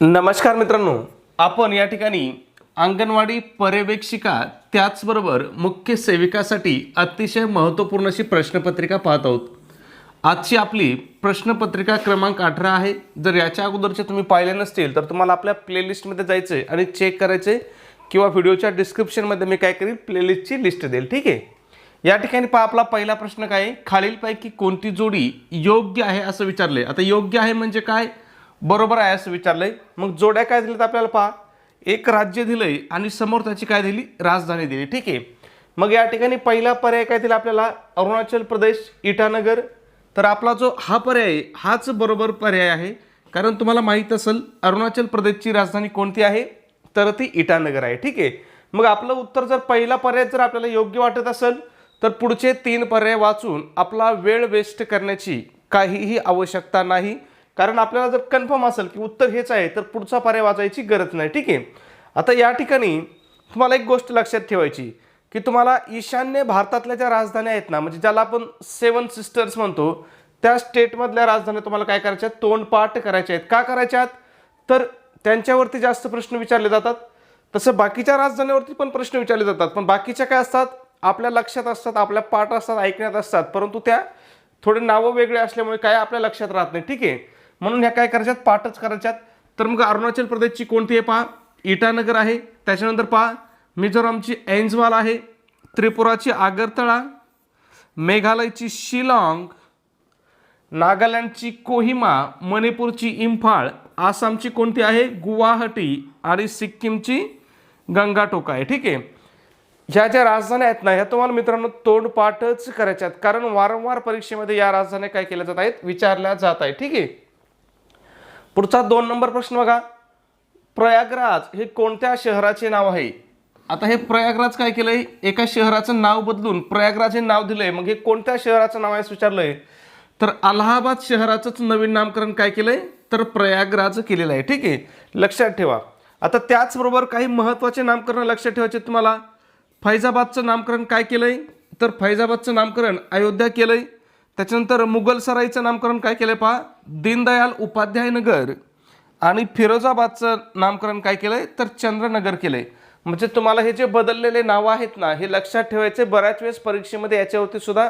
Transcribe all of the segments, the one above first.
नमस्कार मित्रांनो. आपण या ठिकाणी अंगणवाडी पर्यवेक्षिका त्याचबरोबर मुख्य सेविकासाठी अतिशय महत्त्वपूर्ण अशी प्रश्नपत्रिका पाहत आहोत. आजची आपली प्रश्नपत्रिका क्रमांक अठरा आहे. जर याच्या अगोदरचे तुम्ही पाहिले नसतील तर तुम्हाला आपल्या प्लेलिस्टमध्ये जायचं आहे आणि चेक करायचे किंवा व्हिडिओच्या डिस्क्रिप्शनमध्ये मी काय करीन प्लेलिस्टची लिस्ट देईल. ठीक आहे? या ठिकाणी पहा आपला पहिला प्रश्न काय आहे? खालीलपैकी कोणती जोडी योग्य आहे असं विचारले आता योग्य आहे म्हणजे काय? बरोबर आहे असं विचारलं आहे मग जोड्या काय दिल्यात आपल्याला पहा. एक राज्य दिलं आहे आणि समोर त्याची काय दिली? राजधानी दिली. ठीक आहे. मग या ठिकाणी पहिला पर्याय काय दिला आपल्याला? अरुणाचल प्रदेश इटानगर. तर आपला जो हा पर्याय आहे, हाच बरोबर पर्याय आहे. कारण तुम्हाला माहीत असेल अरुणाचल प्रदेशची राजधानी कोणती आहे? तर ती इटानगर आहे. ठीक आहे. मग आपलं उत्तर जर पहिला पर्याय जर आपल्याला योग्य वाटत असेल तर पुढचे तीन पर्याय वाचून आपला वेळ वेस्ट करण्याची काहीही आवश्यकता नाही. कारण आपल्याला जर कन्फर्म असेल की उत्तर हेच आहे तर पुढचा पर्याय वाचायची गरज नाही. ठीक आहे? आता या ठिकाणी तुम्हाला एक गोष्ट लक्षात ठेवायची की तुम्हाला ईशान्य भारतातल्या ज्या राजधान्या आहेत ना म्हणजे ज्याला आपण सेवन सिस्टर्स म्हणतो त्या स्टेटमधल्या राजधान्या तुम्हाला काय करायच्या आहेत? तोंडपाठ करायच्या आहेत. का करायच्या आहेत? तर त्यांच्यावरती जास्त प्रश्न विचारले जातात. तसं बाकीच्या राजधानीवरती पण प्रश्न विचारले जातात. पण बाकीच्या काय असतात? आपल्या लक्षात असतात आपल्या पाठ असतात ऐकण्यात असतात. परंतु त्या थोडे नावं वेगळे असल्यामुळे काय आपल्या लक्षात राहत नाही. ठीक आहे? म्हणून ह्या काय करायच्यात? पाठच करायच्यात. तर मग अरुणाचल प्रदेशची कोणती आहे पहा? इटानगर आहे. त्याच्यानंतर पहा मिझोरामची ऐंजवाल आहे. त्रिपुराची आगरतळा. मेघालयची शिलाँग. नागालँडची कोहिमा. मणिपूरची इम्फाळ आसामची कोणती आहे? गुवाहाटी आणि सिक्कीमची गंगाटोका आहे. ठीक आहे. ह्या ज्या राजधान्या आहेत ना ह्या तुम्हाला मित्रांनो तोंडपाठच करायच्या आहेत कारण वारंवार परीक्षेमध्ये या राजधान्या काय केल्या जात आहेत? विचारल्या जात आहे ठीक आहे. पुढचा दोन नंबर प्रश्न बघा. प्रयागराज हे कोणत्या शहराचे नाव आहे? आता हे प्रयागराज काय केलंय? एका शहराचं नाव बदलून प्रयागराज हे नाव दिलंय. मग हे कोणत्या शहराचं नाव आहे असं विचारलंय तर अलाहाबाद शहराचंच नवीन नामकरण काय केलंय? तर प्रयागराज केलेलं आहे. ठीक आहे? लक्षात ठेवा. आता त्याचबरोबर काही महत्त्वाचे नामकरण लक्षात ठेवायचे तुम्हाला. फैजाबादचं नामकरण काय केलंय? तर फैजाबादचं नामकरण अयोध्या केलंय. त्याच्यानंतर मुघलसराईचं नामकरण काय केलंय पहा? दीनदयाल उपाध्याय नगर आणि फिरोजाबादचं नामकरण काय केलंय? तर चंद्रनगर केलंय. म्हणजे तुम्हाला हे जे बदललेले नावं आहेत ना हे लक्षात ठेवायचे. बऱ्याच वेळेस परीक्षेमध्ये याच्यावरती सुद्धा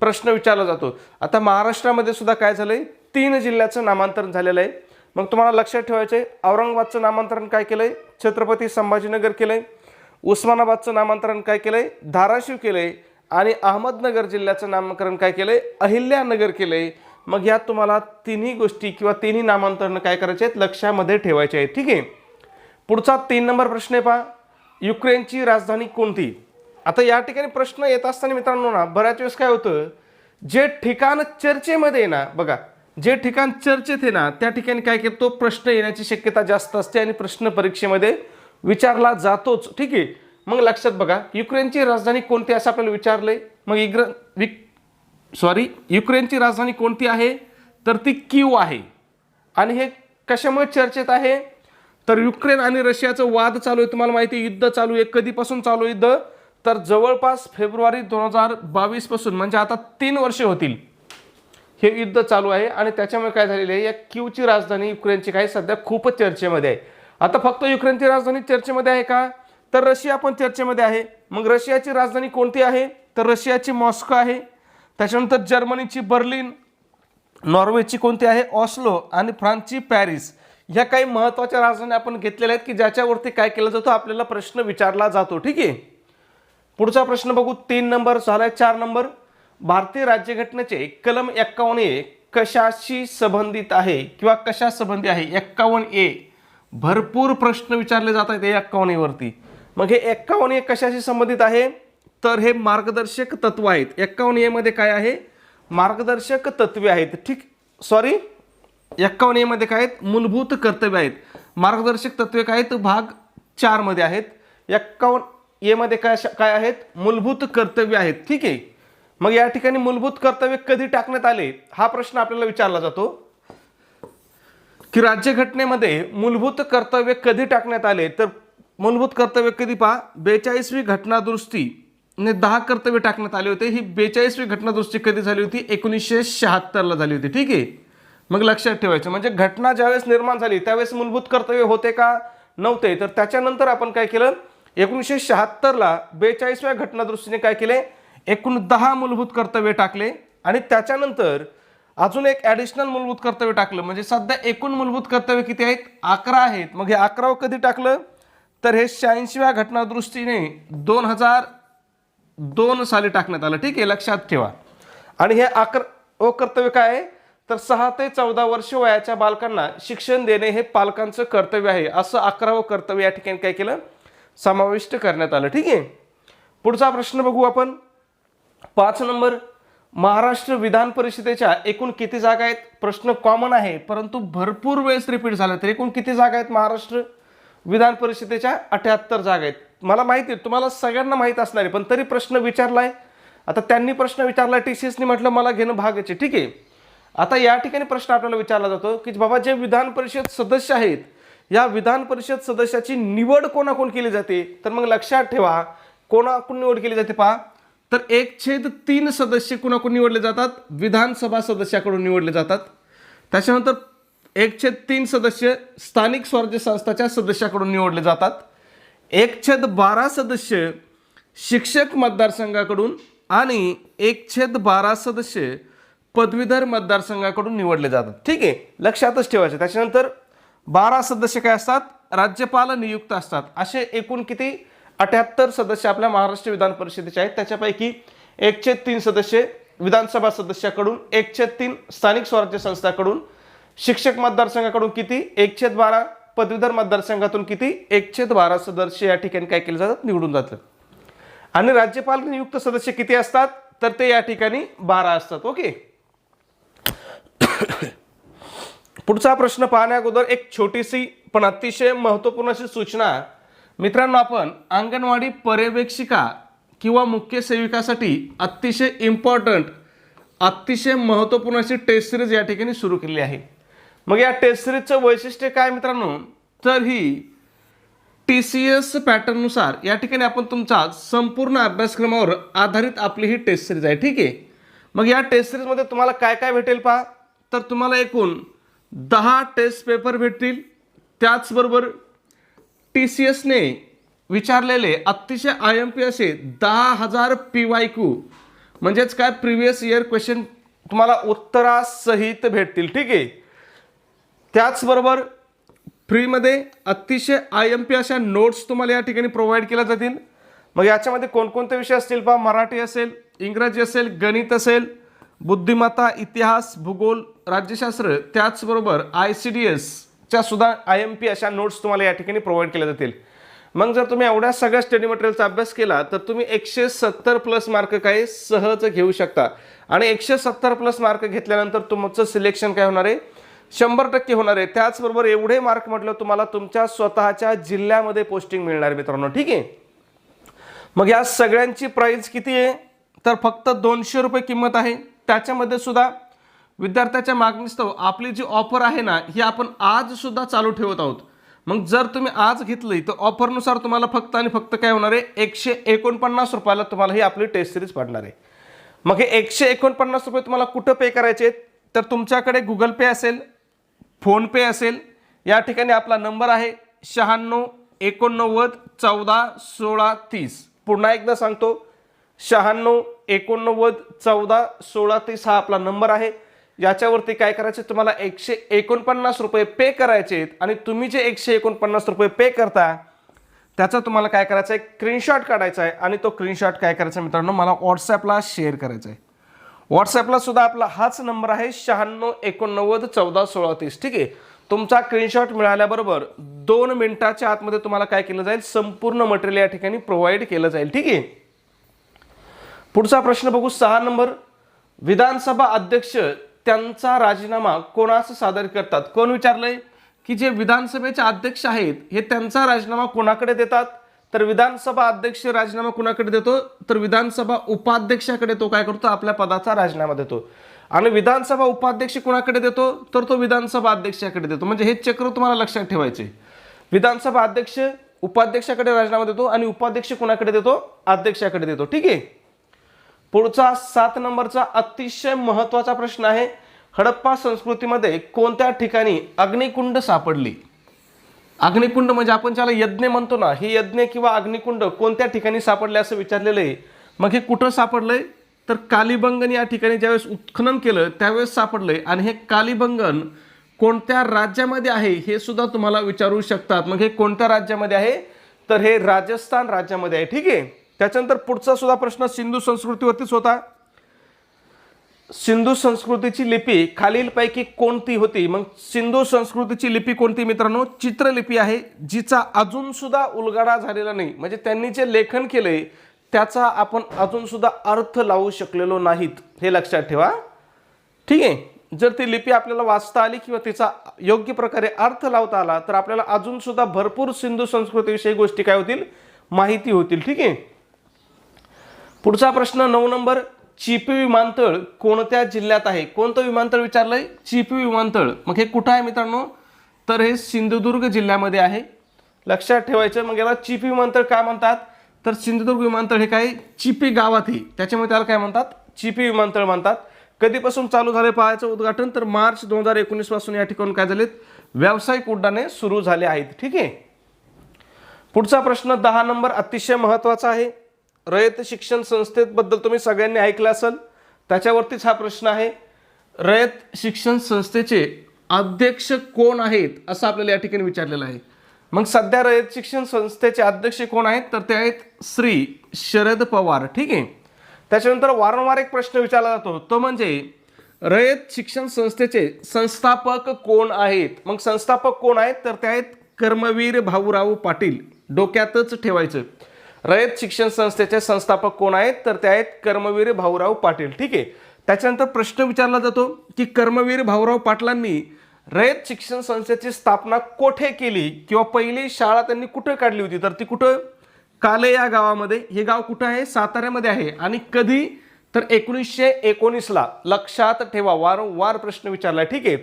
प्रश्न विचारला जातो. आता महाराष्ट्रामध्ये सुद्धा काय झालंय? तीन जिल्ह्याचं नामांतरण झालेलं आहे. मग तुम्हाला लक्षात ठेवायचं आहे औरंगाबादचं नामांतरण काय केलंय? छत्रपती संभाजीनगर केलंय. उस्मानाबादचं नामांतरण काय केलंय? धाराशिव केलंय. आणि अहमदनगर जिल्ह्याचं नामकरण काय केलंय? अहिल्यानगर केलंय. मग यात तुम्हाला तिन्ही गोष्टी किंवा तिन्ही नामांतरणं काय करायचे आहेत? लक्षामध्ये ठेवायचे आहेत. ठीक आहे? पुढचा तीन नंबर प्रश्न आहे पहा. युक्रेनची राजधानी कोणती? आता या ठिकाणी प्रश्न येत असताना मित्रांनो ना बऱ्याच वेळेस काय होतं? जे ठिकाण चर्चेमध्ये आहे ना बघा जे ठिकाण चर्चेत आहे ना त्या ठिकाणी काय करतो? प्रश्न येण्याची शक्यता जास्त असते आणि प्रश्न परीक्षेमध्ये विचारला जातोच. ठीक आहे? मग लक्षात बघा युक्रेनची राजधानी कोणती असं आपल्याला विचारलंय? मग इग्र विक सॉरी युक्रेनची राजधानी कोणती आहे? तर ती क्यू आहे. आणि हे कशामुळे चर्चेत आहे? तर युक्रेन आणि रशियाचं वाद चालू आहे तुम्हाला माहिती आहे युद्ध चालू आहे कधीपासून चालू आहे युद्ध? तर जवळपास फेब्रुवारी दोन हजार बावीसपासून म्हणजे आता तीन वर्षे होतील हे युद्ध चालू आहे. आणि त्याच्यामुळे काय झालेलं आहे या क्यूची राजधानी युक्रेनची काय सध्या खूपच चर्चेमध्ये आहे. आता फक्त युक्रेनची राजधानी चर्चेमध्ये आहे का? तर रशिया पण चर्चेमध्ये आहे. मग रशियाची राजधानी कोणती आहे? तर रशियाची मॉस्को आहे. त्याच्यानंतर जर्मनीची बर्लिन नॉर्वेची कोणती आहे? ऑस्लो आणि फ्रान्सची पॅरिस. ह्या काही महत्त्वाच्या राजधानी आपण घेतलेल्या आहेत की ज्याच्यावरती काय केलं जातो? आपल्याला प्रश्न विचारला जातो ठीक आहे? पुढचा प्रश्न बघू. तीन नंबर झालाय चार नंबर. भारतीय राज्यघटनेचे कलम एक्कावन्न ए कशाशी संबंधित आहे? किंवा कशा संबंधी आहे? एक्कावन्न ए. भरपूर प्रश्न विचारले जात आहेत एक्कावन्न एवरती मग हे एक्कावन्न ए कशाशी संबंधित आहे? तर हे मार्गदर्शक तत्व आहेत. एक्कावन्न एमध्ये काय आहे? मार्गदर्शक तत्वे आहेत. ठीक? सॉरी एक्कावन्न एमध्ये काय आहेत? मूलभूत कर्तव्य आहेत. मार्गदर्शक तत्वे काय आहेत? भाग चारमध्ये आहेत. एक्कावन्न एमध्ये काय काय आहेत? मूलभूत कर्तव्य आहेत. ठीक आहे? मग या ठिकाणी मूलभूत कर्तव्य कधी टाकण्यात आले? हा प्रश्न आपल्याला विचारला जातो. की राज्यघटनेमध्ये मूलभूत कर्तव्य कधी टाकण्यात आले? तर मूलभूत कर्तव्य कधी पहा? बेचाळीसवी घटनादुरुस्तीने दहा कर्तव्य टाकण्यात आले होते. ही बेचाळीसवी घटनादुरुस्ती कधी झाली होती? एकोणीसशे शहात्तरला झाली होती. ठीक आहे? मग लक्षात ठेवायचं. म्हणजे घटना ज्यावेळेस निर्माण झाली त्यावेळेस मूलभूत कर्तव्य होते का? नव्हते. तर त्याच्यानंतर आपण काय केलं? एकोणीसशे शहात्तरला बेचाळीसव्या घटना काय केले? एकूण दहा मूलभूत कर्तव्य टाकले आणि त्याच्यानंतर अजून एक ॲडिशनल मूलभूत कर्तव्य टाकलं. म्हणजे सध्या एकूण मूलभूत कर्तव्य किती आहेत? अकरा आहेत. मग हे अकरावं कधी टाकलं? तर हे शहाऐंशीव्या घटनादृष्टीने दोन हजार दोन साली टाकण्यात आलं. ठीक आहे लक्षात ठेवा. आणि हे आकर ओ कर्तव्य काय आहे? तर सहा ते चौदा वर्ष वयाच्या बालकांना शिक्षण देणे हे पालकांचं कर्तव्य आहे. असं अकरावं कर्तव्य या ठिकाणी काय केलं? समाविष्ट करण्यात आलं. ठीक आहे. पुढचा प्रश्न बघू आपण. पाच नंबर. महाराष्ट्र विधान परिषदेच्या एकूण किती जागा आहेत? प्रश्न कॉमन आहे परंतु भरपूर वेळेस रिपीट झाला. तर एकूण किती जागा आहेत महाराष्ट्र? विधान परिषदेच्या अठ्याहत्तर जागा आहेत. मला माहिती आहे तुम्हाला सगळ्यांना माहीत असणार आहे पण तरी प्रश्न विचारला आहे आता त्यांनी प्रश्न विचारला टी सी एसनी म्हटलं मला घेणं भागाचे ठीक आहे. आता या ठिकाणी प्रश्न आपल्याला विचारला जातो की बाबा जे विधान परिषद सदस्य आहेत या विधान परिषद सदस्याची निवड कोणाकोण केली जाते? तर मग लक्षात ठेवा कोणाकडून निवड केली जाते पहा. तर एक छेद तीन सदस्य कुणाकडून निवडले जातात? विधानसभा सदस्याकडून निवडले जातात. त्याच्यानंतर एकछेद तीन सदस्य स्थानिक स्वराज्य संस्थाच्या सदस्याकडून निवडले जातात. एकछेद बारा सदस्य शिक्षक मतदारसंघाकडून आणि एकछेद बारा सदस्य पदवीधर मतदारसंघाकडून निवडले जातात. ठीक आहे लक्षातच ठेवायचे त्याच्यानंतर बारा सदस्य काय असतात? राज्यपाल नियुक्त असतात. असे एकूण किती? अठ्याहत्तर सदस्य आपल्या महाराष्ट्र विधान परिषदेचे आहेत. त्याच्यापैकी एकशे तीन सदस्य विधानसभा सदस्याकडून एकशे तीन स्थानिक स्वराज्य संस्थाकडून शिक्षक मतदारसंघाकडून किती? एकशे बारा. पदवीधर मतदारसंघातून किती? एकशे बारा सदस्य या ठिकाणी काय केले जातात निवडून जातात आणि राज्यपाल नियुक्त सदस्य किती असतात? तर ते या ठिकाणी बारा असतात. ओके? पुढचा प्रश्न पाहण्या अगोदर एक छोटीशी पण अतिशय महत्त्वपूर्ण अशी सूचना. मित्रांनो आपण अंगणवाडी पर्यवेक्षिका किंवा मुख्य सेविकासाठी अतिशय इम्पॉर्टंट अतिशय महत्त्वपूर्ण अशी टेस्ट सिरीज या ठिकाणी सुरू केली आहे. मग या टेस्ट सिरीजचं वैशिष्ट्य काय मित्रांनो? तर ही टी सी एस पॅटर्ननुसार या ठिकाणी आपण तुमचा संपूर्ण अभ्यासक्रमावर आधारित आपली ही टेस्ट सिरीज आहे ठीक आहे? मग या टेस्ट सिरीजमध्ये तुम्हाला काय काय भेटेल पहा? तर तुम्हाला एकूण दहा टेस्ट पेपर भेटतील. त्याचबरोबर टी सी एसने विचारलेले अतिशय आय एम पी असे दहा हजार पी वाय क्यू म्हणजेच काय? प्रिव्हियस इयर क्वेश्चन तुम्हाला उत्तरासहित भेटतील ठीक आहे? त्याचबरोबर फ्रीमध्ये अतिशय आय एम पी अशा नोट्स तुम्हाला या ठिकाणी प्रोव्हाइड केल्या जातील. मग याच्यामध्ये कोणकोणते विषय असतील पहा? मराठी असेल इंग्रजी असेल गणित असेल बुद्धिमत्ता इतिहास भूगोल राज्यशास्त्र त्याचबरोबर आय सी डी एसच्या सुद्धा आय एम पी अशा नोट्स तुम्हाला या ठिकाणी प्रोव्हाइड केल्या जातील. मग जर तुम्ही एवढ्या सगळ्या स्टडी मटेरियलचा अभ्यास केला तर तुम्ही एकशे सत्तर प्लस मार्क काय सहज घेऊ शकता. आणि एकशे सत्तर प्लस मार्क घेतल्यानंतर तुमचं सिलेक्शन काय होणार आहे? शंभर टक्के होणार आहे. त्याचबरोबर एवढे मार्क म्हटलं तुम्हाला तुमच्या स्वतःच्या जिल्ह्यामध्ये पोस्टिंग मिळणार मित्रांनो. ठीक आहे? मग या सगळ्यांची प्राईज किती आहे? तर फक्त दोनशे रुपये किंमत आहे. त्याच्यामध्ये सुद्धा विद्यार्थ्याच्या मागणीस्तव आपली जी ऑफर आहे ना ही आपण आज सुद्धा चालू ठेवत आहोत. मग जर तुम्ही आज घेतली तर ऑफरनुसार तुम्हाला फक्त आणि फक्त काय होणार आहे? एकशे एकोणपन्नास रुपयाला तुम्हाला ही आपली टेस्ट सिरीज पडणार आहे. मग हे एकशे एकोणपन्नास रुपये तुम्हाला कुठं पे करायचे तर तुमच्याकडे गुगल पे असेल फोनपे असेल. या ठिकाणी आपला नंबर आहे शहाण्णव एकोणनव्वद चौदा सोळा तीस. पुन्हा एकदा सांगतो शहाण्णव एकोणनव्वद चौदा सोळा तीस हा आपला नंबर आहे. याच्यावरती काय करायचे तुम्हाला एकशे एकोणपन्नास रुपये पे करायचे आहेत आणि तुम्ही जे एकशे एकोणपन्नास रुपये पे करता त्याचा तुम्हाला काय करायचं आहे स्क्रीनशॉट काढायचा आहे आणि तो स्क्रीनशॉट काय करायचा आहे मित्रांनो मला व्हॉट्सॲपला शेअर करायचा आहे. व्हॉट्सॲपला सुद्धा आपला हाच नंबर आहे शहाण्णव एकोणनव्वद चौदा सोळा तीस. ठीक आहे? तुमचा स्क्रीनशॉट मिळाल्याबरोबर दोन मिनिटाच्या आतमध्ये तुम्हाला काय केलं जाईल? संपूर्ण मटेरियल या ठिकाणी प्रोव्हाइड केलं जाईल. ठीक आहे? पुढचा प्रश्न बघू. सहा नंबर. विधानसभा अध्यक्ष त्यांचा राजीनामा कोणास सादर करतात? कोण विचारलंय? की जे विधानसभेचे अध्यक्ष आहेत हे त्यांचा राजीनामा कोणाकडे देतात? तर विधानसभा अध्यक्ष राजीनामा कुणाकडे देतो? तर विधानसभा उपाध्यक्षाकडे तो काय करतो? आपल्या पदाचा राजीनामा देतो. आणि विधानसभा उपाध्यक्ष कुणाकडे देतो? तर तो विधानसभा अध्यक्षाकडे देतो. म्हणजे हे चक्र तुम्हाला लक्षात ठेवायचे. विधानसभा अध्यक्ष उपाध्यक्षाकडे राजीनामा देतो आणि उपाध्यक्ष कुणाकडे देतो? अध्यक्षाकडे देतो. ठीक आहे? पुढचा सात नंबरचा अतिशय महत्त्वाचा प्रश्न आहे. हडप्पा संस्कृतीमध्ये कोणत्या ठिकाणी अग्निकुंड सापडली? अग्निकुंड म्हणजे आपण ज्याला यज्ञ म्हणतो ना हे यज्ञ किंवा अग्निकुंड कोणत्या ठिकाणी सापडले असं विचारलेलं आहे? मग हे कुठं सापडलंय? तर कालिबंगन या ठिकाणी ज्यावेळेस उत्खनन केलं त्यावेळेस सापडलंय. आणि हे कालिबंगन कोणत्या राज्यामध्ये आहे हे सुद्धा तुम्हाला विचारू शकतात. मग हे कोणत्या राज्यामध्ये आहे? तर हे राजस्थान राज्यामध्ये आहे. ठीक आहे? त्याच्यानंतर पुढचा सुद्धा प्रश्न सिंधू संस्कृतीवरतीच होता. सिंधू संस्कृतीची लिपी खालीलपैकी कोणती होती? मग सिंधू संस्कृतीची लिपी कोणती मित्रांनो? चित्रलिपी आहे जिचा अजून सुद्धा उलगडा झालेला नाही. म्हणजे त्यांनी जे लेखन केलंय त्याचा आपण अजून सुद्धा अर्थ लावू शकलेलो नाहीत. हे लक्षात ठेवा. ठीक आहे? जर ती लिपी आपल्याला वाचता आली किंवा तिचा योग्य प्रकारे अर्थ लावता आला तर आपल्याला अजून सुद्धा भरपूर सिंधू संस्कृतीविषयी गोष्टी काय होतील? माहिती होतील. ठीक आहे? पुढचा प्रश्न नऊ नंबर. चिपी विमानतळ कोणत्या जिल्ह्यात आहे? कोणतं विमानतळ विचारलंय? चिपी विमानतळ. मग हे कुठं आहे मित्रांनो? तर हे सिंधुदुर्ग जिल्ह्यामध्ये आहे. लक्षात ठेवायचं मग याला चिपी विमानतळ काय म्हणतात? तर सिंधुदुर्ग विमानतळ हे काय? चिपी गावात आहे. त्याच्यामुळे त्याला काय म्हणतात? चिपी विमानतळ म्हणतात. कधीपासून चालू झाले पाहायचं उद्घाटन? तर मार्च दोन हजार एकोणीसपासून या ठिकाणी काय झालेत? व्यावसायिक उड्डाणे सुरू झाले आहेत. ठीक आहे? पुढचा प्रश्न दहा नंबर अतिशय महत्त्वाचा आहे. रयत शिक्षण संस्थेबद्दल तुम्ही सगळ्यांनी ऐकलं असेल त्याच्यावरतीच हा प्रश्न आहे. रयत शिक्षण संस्थेचे अध्यक्ष कोण आहेत असं आपल्याला या ठिकाणी विचारलेलं आहे. मग सध्या रयत शिक्षण संस्थेचे अध्यक्ष कोण आहेत? तर ते आहेत श्री शरद पवार ठीक आहे? त्याच्यानंतर वारंवार एक प्रश्न विचारला जातो. तो म्हणजे रयत शिक्षण संस्थेचे संस्थापक कोण आहेत? मग संस्थापक कोण आहेत? तर ते आहेत कर्मवीर भाऊराव पाटील. डोक्यातच ठेवायचं. रयत शिक्षण संस्थेचे संस्थापक कोण आहेत? तर ते आहेत कर्मवीर भाऊराव पाटील. ठीक आहे. त्याच्यानंतर प्रश्न विचारला जातो की कर्मवीर भाऊराव पाटलांनी रयत शिक्षण संस्थेची स्थापना कोठे केली किंवा पहिली शाळा त्यांनी कुठं काढली होती? तर ती कुठं? काले या गावामध्ये. हे गाव कुठं आहे? साताऱ्यामध्ये आहे. आणि कधी? तर एकोणीसशे एकोणीसला. लक्षात ठेवा. वारंवार प्रश्न विचारला ठीक आहे.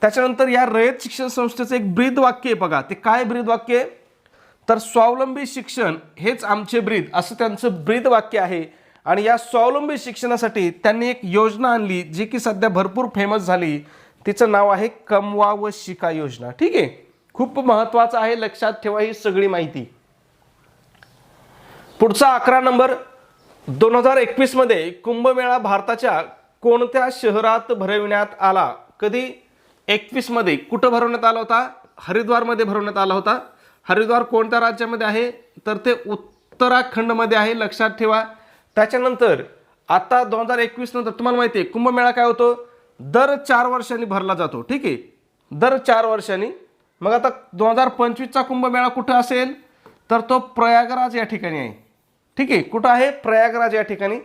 त्याच्यानंतर या रयत शिक्षण संस्थेचं एक ब्रीद वाक्य आहे बघा. ते काय ब्रीद वाक्य आहे? तर स्वावलंबी शिक्षण हेच आमचे ब्रीद असं त्यांचं ब्रीद वाक्य आहे. आणि या स्वावलंबी शिक्षणासाठी त्यांनी एक योजना आणली जी की सध्या भरपूर फेमस झाली. तिचं नाव आहे कमवा व शिका योजना. ठीक आहे? खूप महत्त्वाचं आहे लक्षात ठेवा ही सगळी माहिती. पुढचा अकरा नंबर. दोन हजार एकवीसमध्ये कुंभमेळा भारताच्या कोणत्या शहरात भरविण्यात आला? कधी? एकवीसमध्ये कुठं भरवण्यात आला होता? हरिद्वारमध्ये भरवण्यात आला होता. हरिद्वार कोणत्या राज्यामध्ये आहे? तर ते उत्तराखंडमध्ये आहे लक्षात ठेवा. त्याच्यानंतर आता दोन हजार एकवीस नंतर तुम्हाला माहिती आहे कुंभमेळा काय होतो? दर चार वर्षांनी भरला जातो ठीक आहे? दर चार वर्षांनी. मग आता दोन हजार पंचवीसचा कुंभमेळा कुठं असेल? तर तो प्रयागराज या ठिकाणी आहे. ठीक आहे? कुठं आहे? प्रयागराज या ठिकाणी.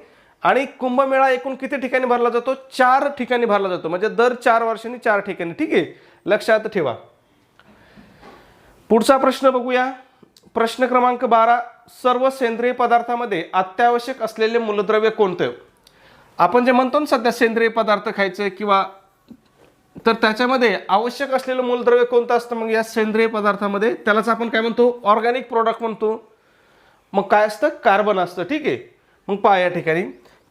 आणि कुंभमेळा एकूण किती ठिकाणी भरला जातो? चार ठिकाणी भरला जातो. म्हणजे दर चार वर्षांनी चार ठिकाणी ठीक आहे? लक्षात ठेवा. पुढचा प्रश्न बघूया. प्रश्न क्रमांक बारा सर्व सेंद्रिय पदार्थामध्ये अत्यावश्यक असलेले मूलद्रव्य कोणतं? आपण जे म्हणतो ना सध्या सेंद्रिय पदार्थ खायचे किंवा तर त्याच्यामध्ये आवश्यक असलेलं मूलद्रव्य कोणतं असतं? मग या सेंद्रिय पदार्थामध्ये त्यालाच आपण काय म्हणतो? ऑर्गॅनिक प्रोडक्ट म्हणतो. मग काय असतं? कार्बन असतं. ठीक आहे? मग पहा या ठिकाणी.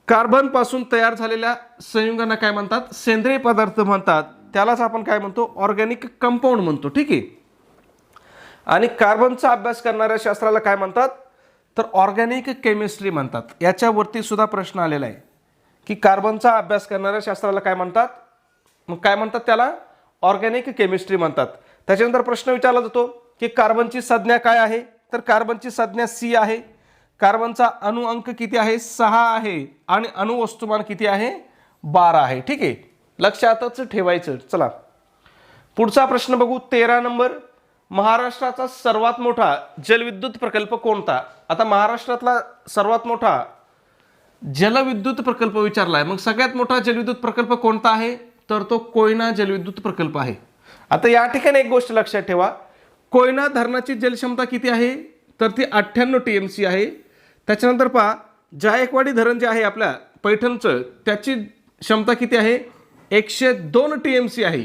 कार्बनपासून तयार झालेल्या संयुगांना काय म्हणतात? सेंद्रिय पदार्थ म्हणतात. त्यालाच आपण काय म्हणतो? ऑर्गॅनिक कंपाऊंड म्हणतो. ठीक आहे? आणि कार्बनचा अभ्यास करणाऱ्या शास्त्राला काय म्हणतात? तर ऑर्गॅनिक केमिस्ट्री म्हणतात. याच्यावरती सुद्धा प्रश्न आलेला आहे. की कार्बनचा अभ्यास करणाऱ्या शास्त्राला काय म्हणतात? मग काय म्हणतात त्याला? ऑर्गॅनिक केमिस्ट्री म्हणतात. त्याच्यानंतर प्रश्न विचारला जातो की कार्बनची संज्ञा काय आहे? तर कार्बनची संज्ञा सी आहे. कार्बनचा अणु अंक किती आहे? सहा आहे. आणि अणुवस्तुमान किती आहे? बारा आहे. ठीक आहे? लक्षातच ठेवायचं. चला. पुढचा प्रश्न बघू. तेरा नंबर. महाराष्ट्राचा सर्वात मोठा जलविद्युत प्रकल्प कोणता? आता महाराष्ट्रातला सर्वात मोठा जलविद्युत प्रकल्प विचारला आहे मग सगळ्यात मोठा जलविद्युत प्रकल्प कोणता आहे? तर तो कोयना जलविद्युत प्रकल्प आहे. आता या ठिकाणी एक गोष्ट लक्षात ठेवा. कोयना धरणाची जलक्षमता किती आहे? तर ती अठ्ठ्याण्णव टी एम सी आहे. त्याच्यानंतर पहा जायकवाडी धरण जे आहे आपल्या पैठणचं त्याची क्षमता किती आहे? एकशे दोन टी एम सी आहे.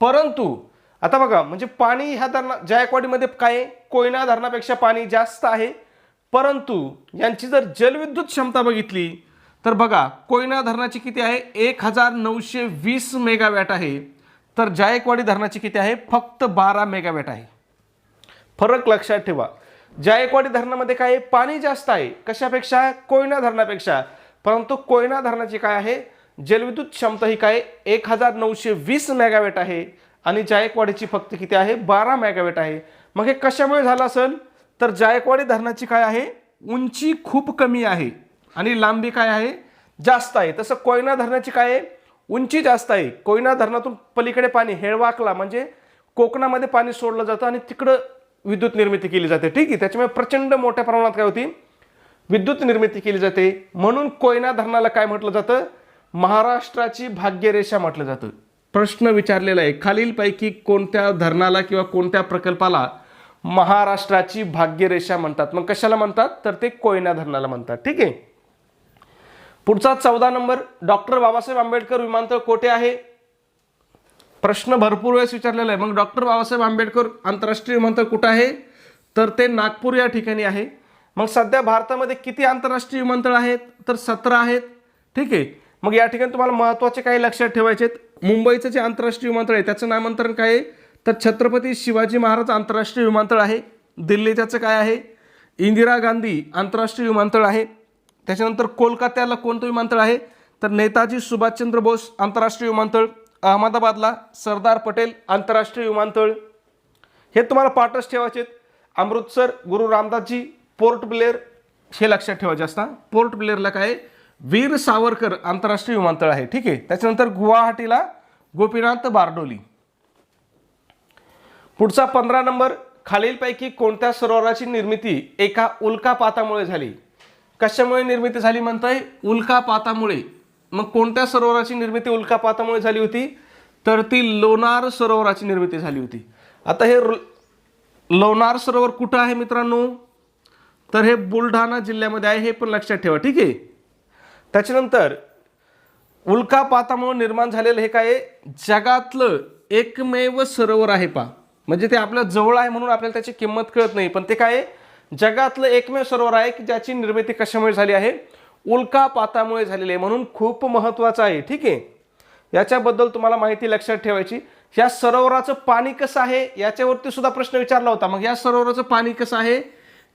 परंतु आता बघा म्हणजे पाणी ह्या धरणा जायकवाडीमध्ये काय आहे? कोयना धरणापेक्षा पाणी जास्त आहे. परंतु यांची जर जलविद्युत क्षमता बघितली तर बघा कोयना धरणाची किती आहे? एक हजार नऊशे वीस मेगावॅट आहे. तर जायकवाडी धरणाची किती आहे? फक्त बारा मेगावॅट आहे. फरक लक्षात ठेवा. जायकवाडी धरणामध्ये काय आहे? पाणी जास्त आहे. कशापेक्षा? कोयना धरणापेक्षा. परंतु कोयना धरणाची काय आहे? जलविद्युत क्षमता ही काय एक हजार नऊशे वीस मेगावॅट आहे. आणि जायकवाडीची फक्त किती आहे? बारा मेगावॅट आहे. मग हे कशामुळे झालं असेल? तर जायकवाडी धरणाची काय आहे? उंची खूप कमी आहे. आणि लांबी काय आहे? जास्त आहे. तसं कोयना धरणाची काय आहे? उंची जास्त आहे. कोयना धरणातून पलीकडे पाणी हेळवाकला म्हणजे कोकणामध्ये पाणी सोडलं जातं आणि तिकडं विद्युत निर्मिती केली जाते. ठीक आहे? त्याच्यामुळे प्रचंड मोठ्या प्रमाणात काय होती? विद्युत निर्मिती केली जाते. म्हणून कोयना धरणाला काय म्हटलं जातं? महाराष्ट्राची भाग्यरेषा म्हटलं जातं. प्रश्न विचारलेला आहे. खालीलपैकी कोणत्या धरणाला किंवा कोणत्या प्रकल्पाला महाराष्ट्राची भाग्यरेषा म्हणतात? मग कशाला म्हणतात? तर ते कोयना धरणाला म्हणतात. ठीक आहे? पुढचा चौदा नंबर. डॉक्टर बाबासाहेब आंबेडकर विमानतळ कोठे आहे? प्रश्न भरपूर वेळेस विचारलेला आहे. मग डॉक्टर बाबासाहेब आंबेडकर आंतरराष्ट्रीय विमानतळ कुठं आहे? तर ते नागपूर या ठिकाणी आहे. मग सध्या भारतामध्ये किती आंतरराष्ट्रीय विमानतळ आहेत? तर सतरा आहेत. ठीक आहे? मग या ठिकाणी तुम्हाला महत्त्वाचे काही लक्षात ठेवायचे आहेत. मुंबईचं जे आंतरराष्ट्रीय विमानतळ आहे त्याचं नामांतरण काय आहे? तर छत्रपती शिवाजी महाराज आंतरराष्ट्रीय विमानतळ आहे. दिल्ली त्याचं काय आहे? इंदिरा गांधी आंतरराष्ट्रीय विमानतळ आहे. त्याच्यानंतर कोलकात्याला कोणतं विमानतळ आहे? तर नेताजी सुभाषचंद्र बोस आंतरराष्ट्रीय विमानतळ अहमदाबादला सरदार पटेल आंतरराष्ट्रीय विमानतळ. हे तुम्हाला पाठच ठेवायचे आहेत. अमृतसर गुरु रामदासजी पोर्ट ब्लेअर हे लक्षात ठेवायचे असता. पोर्ट ब्लेअरला काय आहे? वीर सावरकर आंतरराष्ट्रीय विमानतळ आहे. ठीक आहे. त्याच्यानंतर गुवाहाटीला गोपीनाथ बारडोली. पुढचा पंधरा नंबर खालीलपैकी कोणत्या सरोवराची निर्मिती एका उल्कापातामुळे झाली? कशामुळे निर्मिती झाली म्हणताय? उल्कापातामुळे मग कोणत्या सरोवराची निर्मिती उल्कापातामुळे झाली होती? तर ती लोणार सरोवराची निर्मिती झाली होती. आता हे लोणार सरोवर कुठं आहे मित्रांनो? तर हे बुलढाणा जिल्ह्यामध्ये आहे हे पण लक्षात ठेवा. ठीक आहे. त्याच्यानंतर उल्कापातामुळे निर्माण झालेलं हे काय जगातलं एकमेव सरोवर आहे पा म्हणजे ते आपल्या जवळ आहे म्हणून आपल्याला त्याची किंमत कळत नाही. पण ते काय आहे? जगातलं एकमेव सरोवर आहे की ज्याची निर्मिती कशामुळे झाली आहे? उल्कापातामुळे झालेली आहे म्हणून खूप महत्त्वाचं आहे. ठीक आहे? याच्याबद्दल तुम्हाला माहिती लक्षात ठेवायची. या सरोवराचं पाणी कसं आहे? याच्यावरती सुद्धा प्रश्न विचारला होता. मग या सरोवराचं पाणी कसं आहे?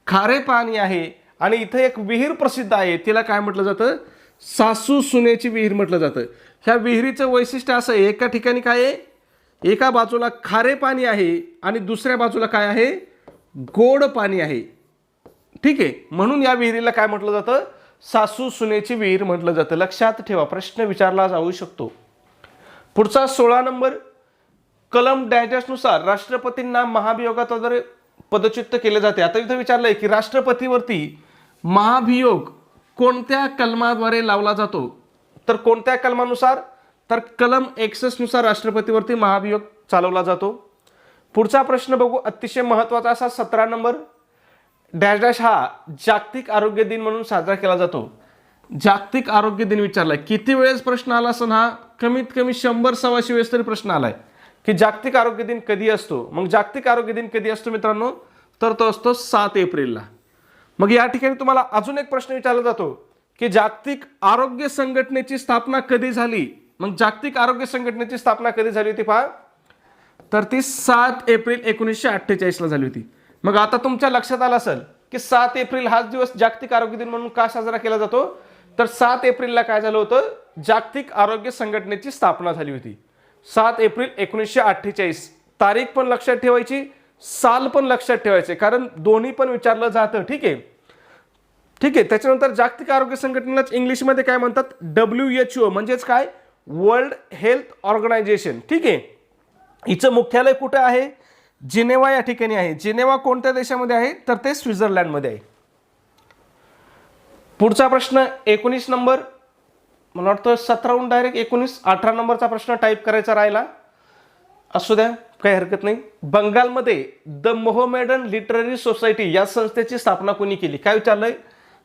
खारे पाणी आहे. आणि इथं एक विहीर प्रसिद्ध आहे. तिला काय म्हटलं जातं? सासू सुनेची विहीर म्हटलं जातं. ह्या विहिरीचं वैशिष्ट्य असं आहे एका ठिकाणी काय आहे? एका बाजूला खारे पाणी आहे आणि दुसऱ्या बाजूला काय आहे? गोड पाणी आहे. ठीक आहे? म्हणून या विहिरीला काय म्हटलं जातं? सासू सुनेची विहीर म्हटलं जातं. लक्षात ठेवा प्रश्न विचारला जाऊ शकतो. पुढचा सोळा नंबर. कलम डॅजनुसार राष्ट्रपतींना महाभियोगाद्वारे पदच्युत केले जाते. आता इथं विचारलं आहे की राष्ट्रपतीवरती महाभियोग कोणत्या कलमाद्वारे लावला जातो? तर कोणत्या कलमानुसार? तर कलम एकसष्टनुसार राष्ट्रपतीवरती महाभियोग चालवला जातो. पुढचा प्रश्न बघू अतिशय महत्त्वाचा असा सतरा नंबर. डॅश डॅश हा जागतिक आरोग्य दिन म्हणून साजरा केला जातो. जागतिक आरोग्य दिन विचारलाय. किती वेळेस प्रश्न आला असं हा? कमीत कमी शंभर सव्वाशे वेळेस तरी प्रश्न आलाय. की जागतिक आरोग्य दिन कधी असतो? मग जागतिक आरोग्य दिन कधी असतो मित्रांनो? तर तो असतो सात एप्रिलला. मग या ठिकाणी तुम्हाला अजून एक प्रश्न विचारला जातो की जागतिक आरोग्य संघटनेची स्थापना कधी झाली? मग जागतिक आरोग्य संघटनेची स्थापना कधी झाली होती पहा? तर ती सात एप्रिल एकोणीसशे अठ्ठेचाळीसला झाली होती. मग आता तुमच्या लक्षात आलं असेल की सात एप्रिल हाच दिवस जागतिक आरोग्य दिन म्हणून का साजरा केला जातो? तर सात एप्रिलला काय झालं होतं? जागतिक आरोग्य संघटनेची स्थापना झाली होती. सात एप्रिल एकोणीसशे अठ्ठेचाळीस. तारीख पण लक्षात ठेवायची. साल पण लक्षात ठेवायचे कारण दोन्ही पण विचारलं जातं. ठीक आहे? ठीक आहे त्याच्यानंतर जागतिक आरोग्य संघटनेलाच इंग्लिशमध्ये काय म्हणतात? डब्ल्यू एच ओ म्हणजेच काय? वर्ल्ड हेल्थ ऑर्गनायझेशन ठीक आहे? हिचं मुख्यालय कुठं आहे? जिनेवा या ठिकाणी आहे. जिनेवा कोणत्या देशामध्ये आहे? तर ते स्वित्झर्लंडमध्ये आहे. पुढचा प्रश्न एकोणीस नंबर. मला वाटतं सतराहून डायरेक्ट एकोणीस अठरा नंबरचा प्रश्न टाईप करायचा राहिला. असू द्या. काही हरकत नाही. बंगालमध्ये द मोहमेडन लिटररी सोसायटी या संस्थेची स्थापना कोणी केली? काय विचारलंय?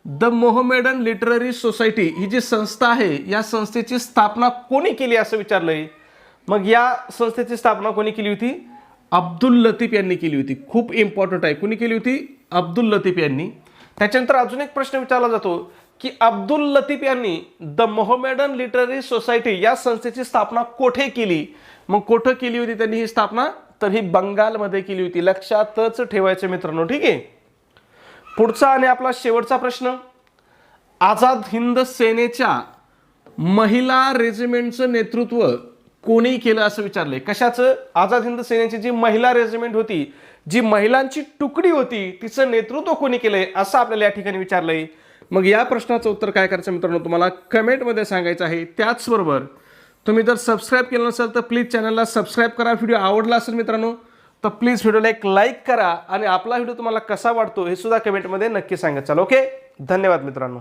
द मोहमेडन लिटररी सोसायटी ही जी संस्था आहे या संस्थेची स्थापना कोणी केली असं विचारलंय? मग या संस्थेची स्थापना कोणी केली होती? अब्दुल लतीफ यांनी केली होती. खूप इम्पॉर्टंट आहे. कोणी केली होती? अब्दुल लतीफ यांनी. त्याच्यानंतर अजून एक प्रश्न विचारला जातो. की अब्दुल लतीफ यांनी द मोहमेडन लिटररी सोसायटी या संस्थेची स्थापना कोठे केली? मग कोठं केली होती त्यांनी ही स्थापना? तर ही बंगालमध्ये केली होती. लक्षातच ठेवायचं मित्रांनो ठीक आहे? पुढचा आणि आपला शेवटचा प्रश्न. आझाद हिंद सेनेच्या महिला रेजिमेंटचं नेतृत्व कोणी केलं असं विचारलंय? कशाचं? आझाद हिंद सेनेची जी महिला रेजिमेंट होती जी महिलांची तुकडी होती तिचं नेतृत्व कोणी केलंय असं आपल्याला या ठिकाणी विचारलंय. मग या प्रश्नाचं उत्तर काय करायचं मित्रांनो? तुम्हाला कमेंटमध्ये सांगायचं आहे. त्याचबरोबर तुम्ही जर सबस्क्राईब केलं नसेल तर प्लीज चॅनलला सबस्क्राईब करा. व्हिडिओ आवडला असेल मित्रांनो तर प्लीज व्हिडिओला एक लाईक करा आणि आपला व्हिडिओ तुम्हाला कसा वाटतो हे सुद्धा कमेंटमध्ये नक्की सांगा. चाल ओके धन्यवाद मित्रांनो.